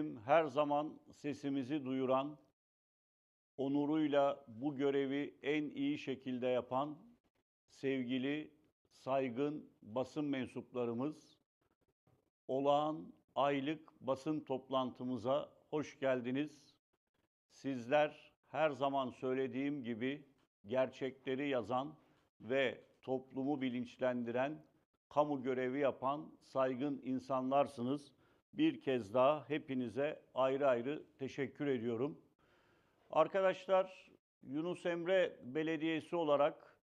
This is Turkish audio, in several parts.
bizim her zaman sesimizi duyuran, onuruyla bu görevi en iyi şekilde yapan sevgili, saygın basın mensuplarımız, olağan aylık basın toplantımıza hoş geldiniz. Sizler her zaman söylediğim gibi gerçekleri yazan ve toplumu bilinçlendiren, kamu görevi yapan saygın insanlarsınız. Bir kez daha hepinize ayrı ayrı teşekkür ediyorum. Arkadaşlar Yunus Emre Belediyesi olarak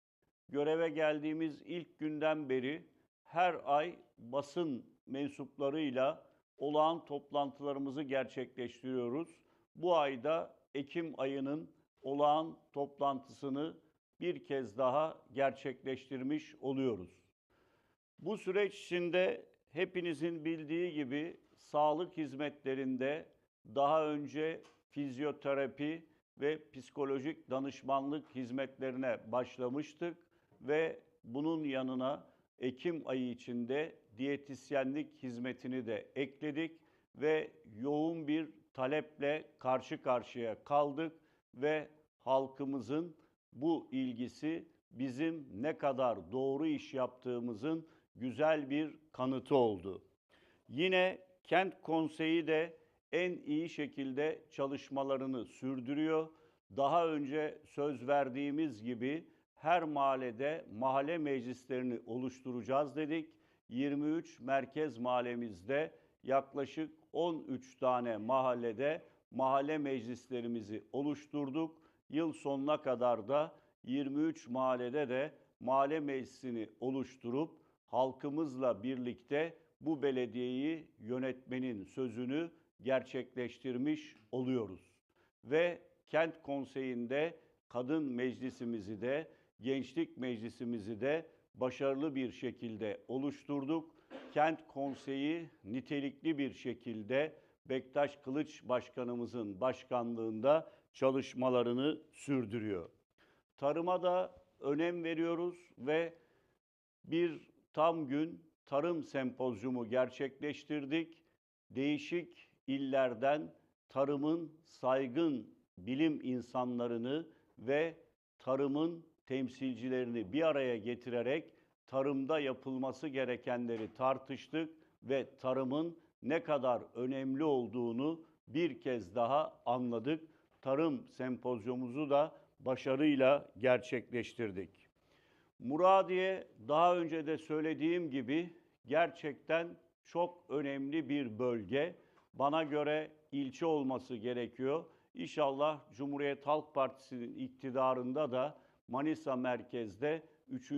göreve geldiğimiz ilk günden beri her ay basın mensuplarıyla olağan toplantılarımızı gerçekleştiriyoruz. Bu ayda Ekim ayının olağan toplantısını bir kez daha gerçekleştirmiş oluyoruz. Bu süreç içinde hepinizin bildiği gibi sağlık hizmetlerinde daha önce fizyoterapi ve psikolojik danışmanlık hizmetlerine başlamıştık ve bunun yanına Ekim ayı içinde diyetisyenlik hizmetini de ekledik ve yoğun bir taleple karşı karşıya kaldık ve halkımızın bu ilgisi bizim ne kadar doğru iş yaptığımızın güzel bir kanıtı oldu. Yine kent konseyi de en iyi şekilde çalışmalarını sürdürüyor. Daha önce söz verdiğimiz gibi her mahallede mahalle meclislerini oluşturacağız dedik. 23 merkez mahallemizde yaklaşık 13 tane mahallede mahalle meclislerimizi oluşturduk. Yıl sonuna kadar da 23 mahallede de mahalle meclisini oluşturup halkımızla birlikte bu belediyeyi yönetmenin sözünü gerçekleştirmiş oluyoruz. Ve kent konseyinde kadın meclisimizi de gençlik meclisimizi de başarılı bir şekilde oluşturduk. Kent konseyi nitelikli bir şekilde Bektaş Kılıç Başkanımızın başkanlığında çalışmalarını sürdürüyor. Tarıma da önem veriyoruz ve bir tam gün tarım sempozyumu gerçekleştirdik. Değişik illerden tarımın saygın bilim insanlarını ve tarımın temsilcilerini bir araya getirerek tarımda yapılması gerekenleri tartıştık ve tarımın ne kadar önemli olduğunu bir kez daha anladık. Tarım sempozyumumuzu da başarıyla gerçekleştirdik. Muradiye daha önce de söylediğim gibi gerçekten çok önemli bir bölge. Bana göre ilçe olması gerekiyor. İnşallah Cumhuriyet Halk Partisi'nin iktidarında da Manisa merkezde 3.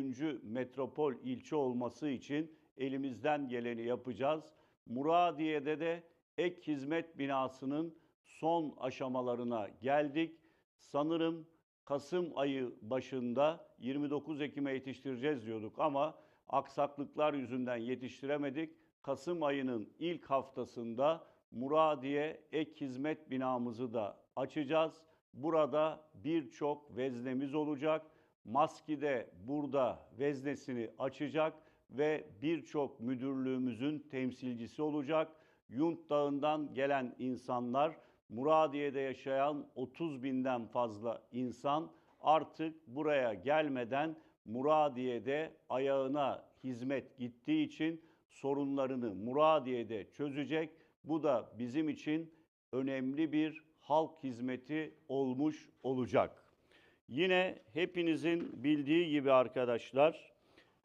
metropol ilçe olması için elimizden geleni yapacağız. Muradiye'de de ek hizmet binasının son aşamalarına geldik. Sanırım Kasım ayı başında 29 Ekim'e yetiştireceğiz diyorduk ama aksaklıklar yüzünden yetiştiremedik. Kasım ayının ilk haftasında Muradiye ek hizmet binamızı da açacağız. Burada birçok veznemiz olacak. Maski de burada veznesini açacak ve birçok müdürlüğümüzün temsilcisi olacak. Yunt Dağı'ndan gelen insanlar, Muradiye'de yaşayan 30 binden fazla insan artık buraya gelmeden Muradiye'de ayağına hizmet gittiği için sorunlarını Muradiye'de çözecek. Bu da bizim için önemli bir halk hizmeti olmuş olacak. Yine hepinizin bildiği gibi arkadaşlar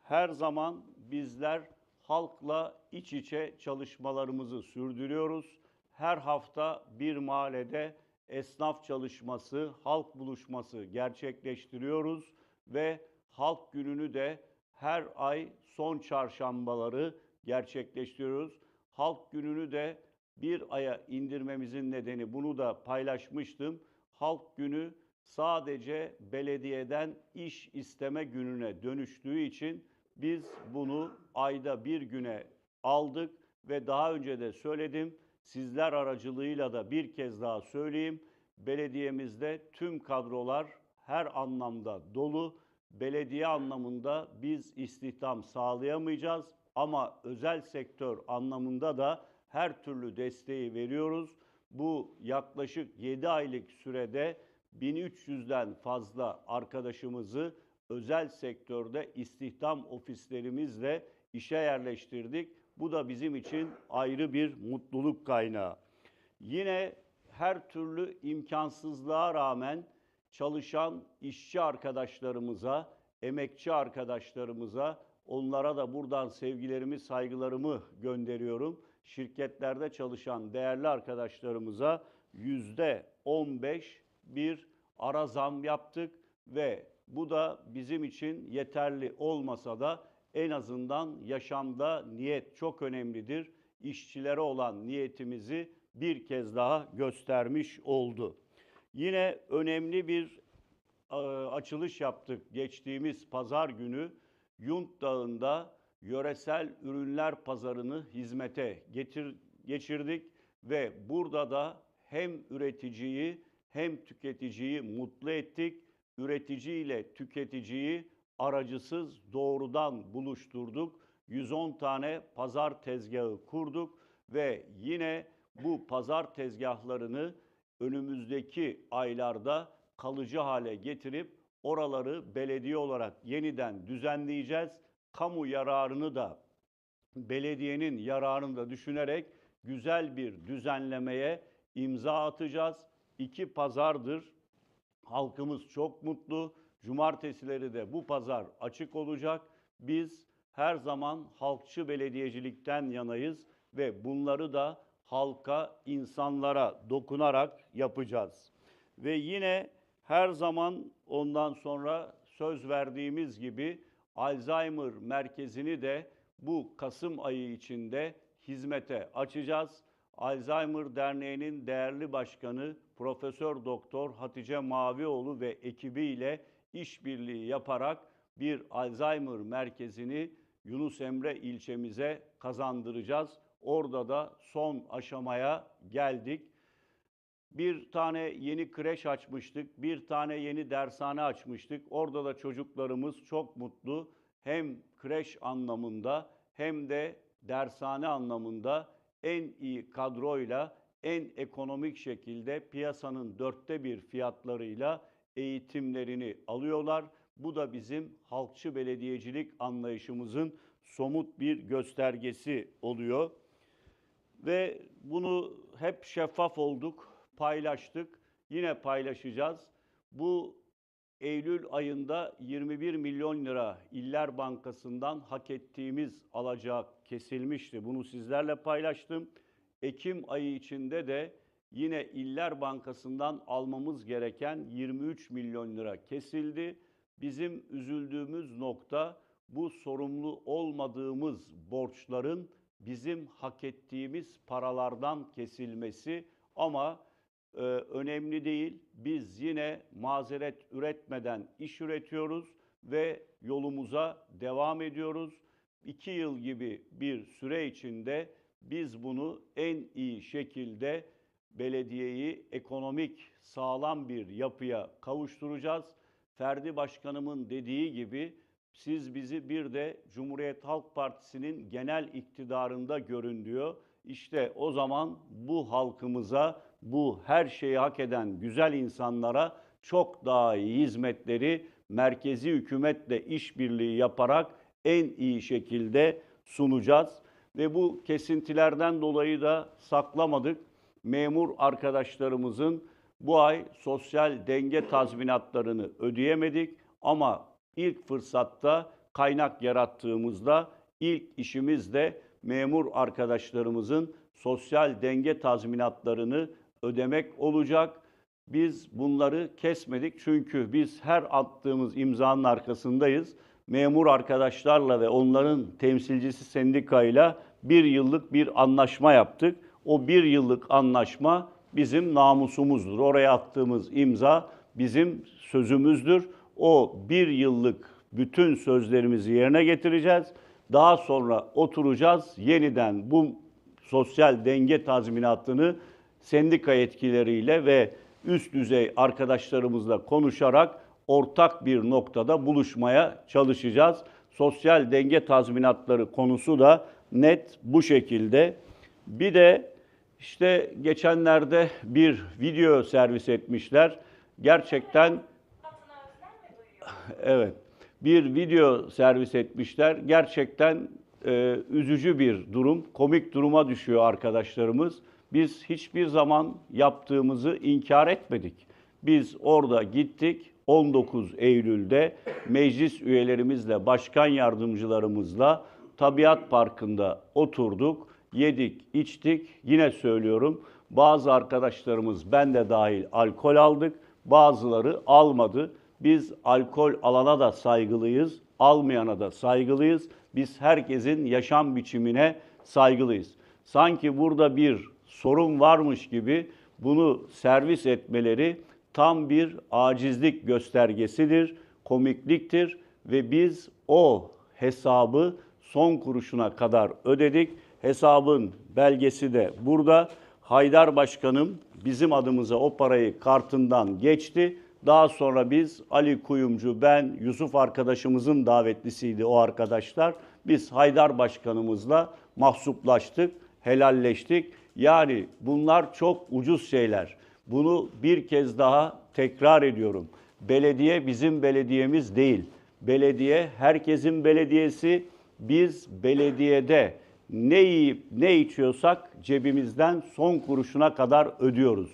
her zaman bizler halkla iç içe çalışmalarımızı sürdürüyoruz. Her hafta bir mahallede esnaf çalışması, halk buluşması gerçekleştiriyoruz ve halk gününü de her ay son çarşambaları gerçekleştiriyoruz. Halk gününü de bir aya indirmemizin nedeni bunu da paylaşmıştım. Halk günü sadece belediyeden iş isteme gününe dönüştüğü için biz bunu ayda bir güne aldık ve daha önce de söyledim. Sizler aracılığıyla da bir kez daha söyleyeyim. Belediyemizde tüm kadrolar her anlamda dolu. Belediye anlamında biz istihdam sağlayamayacağız ama özel sektör anlamında da her türlü desteği veriyoruz. Bu yaklaşık 7 aylık sürede 1300'den fazla arkadaşımızı özel sektörde istihdam ofislerimizle işe yerleştirdik. Bu da bizim için ayrı bir mutluluk kaynağı. Yine her türlü imkansızlığa rağmen çalışan işçi arkadaşlarımıza, emekçi arkadaşlarımıza, onlara da buradan sevgilerimi, saygılarımı gönderiyorum. Şirketlerde çalışan değerli arkadaşlarımıza yüzde 15 bir ara zam yaptık ve bu da bizim için yeterli olmasa da en azından yaşamda niyet çok önemlidir. İşçilere olan niyetimizi bir kez daha göstermiş oldu. Yine önemli bir e, açılış yaptık geçtiğimiz pazar günü. Yunt Dağı'nda yöresel ürünler pazarını hizmete getir, geçirdik ve burada da hem üreticiyi hem tüketiciyi mutlu ettik. Üretici ile tüketiciyi aracısız doğrudan buluşturduk. 110 tane pazar tezgahı kurduk ve yine bu pazar tezgahlarını önümüzdeki aylarda kalıcı hale getirip oraları belediye olarak yeniden düzenleyeceğiz. Kamu yararını da belediyenin yararını da düşünerek güzel bir düzenlemeye imza atacağız. İki pazardır. Halkımız çok mutlu. Cumartesileri de bu pazar açık olacak. Biz her zaman halkçı belediyecilikten yanayız ve bunları da halka, insanlara dokunarak yapacağız. Ve yine her zaman ondan sonra söz verdiğimiz gibi Alzheimer merkezini de bu Kasım ayı içinde hizmete açacağız. Alzheimer Derneği'nin değerli başkanı Profesör Doktor Hatice Mavioğlu ve ekibiyle işbirliği yaparak bir Alzheimer merkezini Yunus Emre ilçemize kazandıracağız. Orada da son aşamaya geldik. Bir tane yeni kreş açmıştık, bir tane yeni dershane açmıştık. Orada da çocuklarımız çok mutlu. Hem kreş anlamında hem de dershane anlamında en iyi kadroyla, en ekonomik şekilde piyasanın dörtte bir fiyatlarıyla eğitimlerini alıyorlar. Bu da bizim halkçı belediyecilik anlayışımızın somut bir göstergesi oluyor. Ve bunu hep şeffaf olduk, paylaştık. Yine paylaşacağız. Bu Eylül ayında 21 milyon lira İller Bankası'ndan hak ettiğimiz alacak kesilmişti. Bunu sizlerle paylaştım. Ekim ayı içinde de yine İller Bankası'ndan almamız gereken 23 milyon lira kesildi. Bizim üzüldüğümüz nokta bu sorumlu olmadığımız borçların bizim hak ettiğimiz paralardan kesilmesi ama e, önemli değil. Biz yine mazeret üretmeden iş üretiyoruz ve yolumuza devam ediyoruz. İki yıl gibi bir süre içinde biz bunu en iyi şekilde belediyeyi ekonomik sağlam bir yapıya kavuşturacağız. Ferdi Başkanımın dediği gibi siz bizi bir de Cumhuriyet Halk Partisi'nin genel iktidarında görün diyor. İşte o zaman bu halkımıza, bu her şeyi hak eden güzel insanlara çok daha iyi hizmetleri merkezi hükümetle işbirliği yaparak en iyi şekilde sunacağız. Ve bu kesintilerden dolayı da saklamadık. Memur arkadaşlarımızın bu ay sosyal denge tazminatlarını ödeyemedik ama ilk fırsatta kaynak yarattığımızda ilk işimiz de memur arkadaşlarımızın sosyal denge tazminatlarını ödemek olacak. Biz bunları kesmedik çünkü biz her attığımız imzanın arkasındayız. Memur arkadaşlarla ve onların temsilcisi sendikayla bir yıllık bir anlaşma yaptık. O bir yıllık anlaşma bizim namusumuzdur. Oraya attığımız imza bizim sözümüzdür. O bir yıllık bütün sözlerimizi yerine getireceğiz. Daha sonra oturacağız. Yeniden bu sosyal denge tazminatını sendika yetkilileriyle ve üst düzey arkadaşlarımızla konuşarak ortak bir noktada buluşmaya çalışacağız. Sosyal denge tazminatları konusu da net bu şekilde. Bir de işte geçenlerde bir video servis etmişler. Gerçekten evet bir video servis etmişler. Gerçekten e, üzücü bir durum, komik duruma düşüyor arkadaşlarımız. Biz hiçbir zaman yaptığımızı inkar etmedik. Biz orada gittik 19 Eylül'de meclis üyelerimizle, başkan yardımcılarımızla Tabiat Parkı'nda oturduk, yedik, içtik. Yine söylüyorum bazı arkadaşlarımız ben de dahil alkol aldık, bazıları almadı. Biz alkol alana da saygılıyız, almayana da saygılıyız. Biz herkesin yaşam biçimine saygılıyız. Sanki burada bir sorun varmış gibi bunu servis etmeleri tam bir acizlik göstergesidir, komikliktir ve biz o hesabı son kuruşuna kadar ödedik. Hesabın belgesi de burada. Haydar Başkanım bizim adımıza o parayı kartından geçti. Daha sonra biz Ali Kuyumcu, ben, Yusuf arkadaşımızın davetlisiydi o arkadaşlar. Biz Haydar Başkanımızla mahsuplaştık, helalleştik. Yani bunlar çok ucuz şeyler. Bunu bir kez daha tekrar ediyorum. Belediye bizim belediyemiz değil. Belediye herkesin belediyesi. Biz belediyede ne yiyip ne içiyorsak cebimizden son kuruşuna kadar ödüyoruz.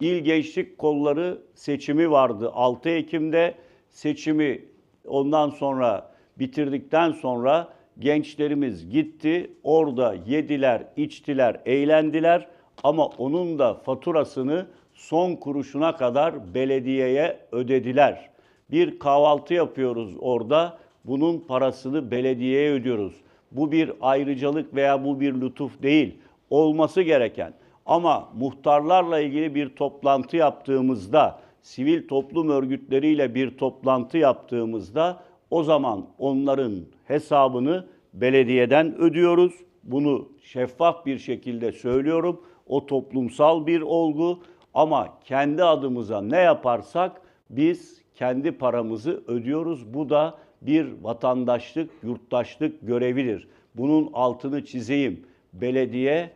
İl Gençlik Kolları seçimi vardı 6 Ekim'de. Seçimi ondan sonra bitirdikten sonra gençlerimiz gitti. Orada yediler, içtiler, eğlendiler ama onun da faturasını son kuruşuna kadar belediyeye ödediler. Bir kahvaltı yapıyoruz orada. Bunun parasını belediyeye ödüyoruz. Bu bir ayrıcalık veya bu bir lütuf değil. Olması gereken. Ama muhtarlarla ilgili bir toplantı yaptığımızda, sivil toplum örgütleriyle bir toplantı yaptığımızda o zaman onların hesabını belediyeden ödüyoruz. Bunu şeffaf bir şekilde söylüyorum. O toplumsal bir olgu ama kendi adımıza ne yaparsak biz kendi paramızı ödüyoruz. Bu da bir vatandaşlık, yurttaşlık görevidir. Bunun altını çizeyim. Belediye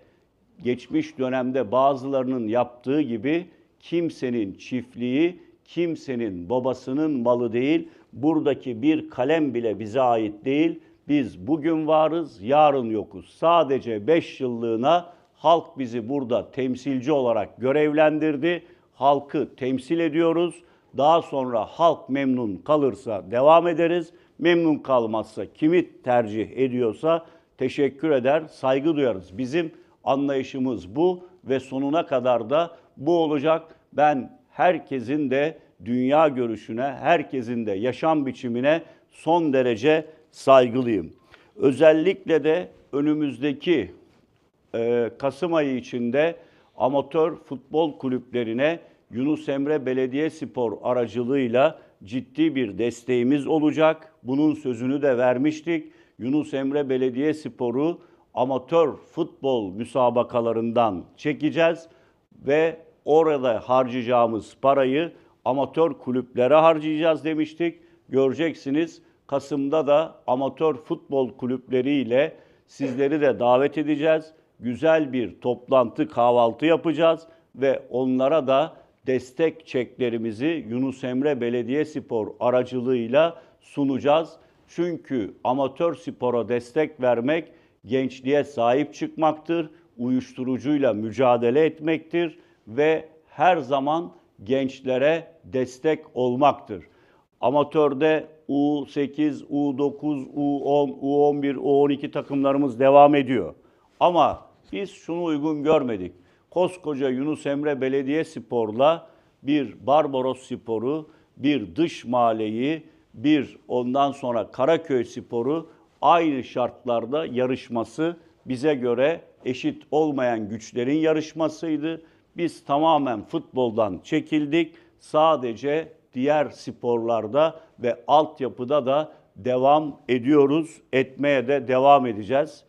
geçmiş dönemde bazılarının yaptığı gibi kimsenin çiftliği, kimsenin babasının malı değil. Buradaki bir kalem bile bize ait değil. Biz bugün varız, yarın yokuz. Sadece 5 yıllığına halk bizi burada temsilci olarak görevlendirdi. Halkı temsil ediyoruz. Daha sonra halk memnun kalırsa devam ederiz. Memnun kalmazsa kimi tercih ediyorsa teşekkür eder, saygı duyarız. Bizim anlayışımız bu ve sonuna kadar da bu olacak. Ben herkesin de dünya görüşüne, herkesin de yaşam biçimine son derece saygılıyım. Özellikle de önümüzdeki e, Kasım ayı içinde amatör futbol kulüplerine Yunus Emre Belediyespor aracılığıyla ciddi bir desteğimiz olacak. Bunun sözünü de vermiştik. Yunus Emre Belediyespor'u amatör futbol müsabakalarından çekeceğiz ve orada harcayacağımız parayı amatör kulüplere harcayacağız demiştik. Göreceksiniz Kasım'da da amatör futbol kulüpleriyle sizleri de davet edeceğiz. Güzel bir toplantı, kahvaltı yapacağız ve onlara da destek çeklerimizi Yunus Emre Belediyespor aracılığıyla sunacağız. Çünkü amatör spora destek vermek gençliğe sahip çıkmaktır, uyuşturucuyla mücadele etmektir ve her zaman gençlere destek olmaktır. Amatörde U8, U9, U10, U11, U12 takımlarımız devam ediyor. Ama biz şunu uygun görmedik. Koskoca Yunus Emre Belediyespor'la bir Barbaros Spor'u, bir dış mahalleyi, bir ondan sonra Karaköy Spor'u aynı şartlarda yarışması bize göre eşit olmayan güçlerin yarışmasıydı. Biz tamamen futboldan çekildik. Sadece diğer sporlarda ve altyapıda da devam ediyoruz. Etmeye de devam edeceğiz.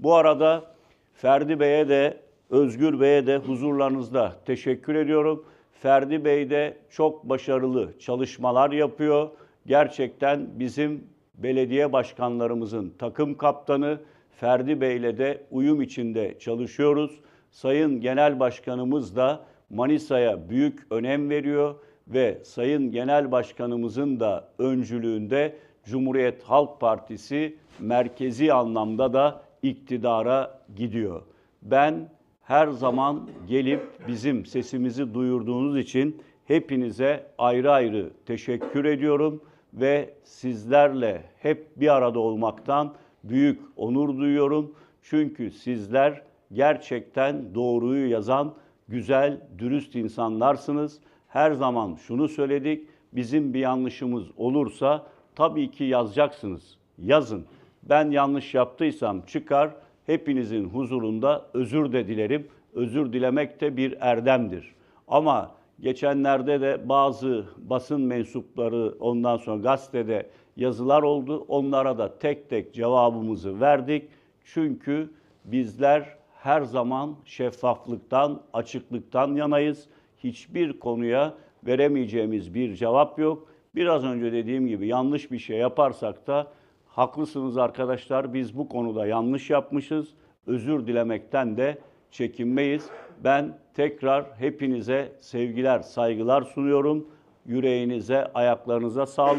Bu arada Ferdi Bey'e de Özgür Bey'e de huzurlarınızda teşekkür ediyorum. Ferdi Bey de çok başarılı çalışmalar yapıyor. Gerçekten bizim belediye başkanlarımızın takım kaptanı Ferdi Bey'le de uyum içinde çalışıyoruz. Sayın Genel Başkanımız da Manisa'ya büyük önem veriyor ve Sayın Genel Başkanımızın da öncülüğünde Cumhuriyet Halk Partisi merkezi anlamda da iktidara gidiyor. Ben her zaman gelip bizim sesimizi duyurduğunuz için hepinize ayrı ayrı teşekkür ediyorum ve sizlerle hep bir arada olmaktan büyük onur duyuyorum. Çünkü sizler gerçekten doğruyu yazan güzel, dürüst insanlarsınız. Her zaman şunu söyledik. Bizim bir yanlışımız olursa tabii ki yazacaksınız. Yazın. Ben yanlış yaptıysam çıkar hepinizin huzurunda özür de dilerim. Özür dilemek de bir erdemdir. Ama geçenlerde de bazı basın mensupları ondan sonra gazetede yazılar oldu. Onlara da tek tek cevabımızı verdik. Çünkü bizler her zaman şeffaflıktan, açıklıktan yanayız. Hiçbir konuya veremeyeceğimiz bir cevap yok. Biraz önce dediğim gibi yanlış bir şey yaparsak da haklısınız arkadaşlar biz bu konuda yanlış yapmışız. Özür dilemekten de çekinmeyiz. Ben tekrar hepinize sevgiler, saygılar sunuyorum. Yüreğinize, ayaklarınıza sağlık.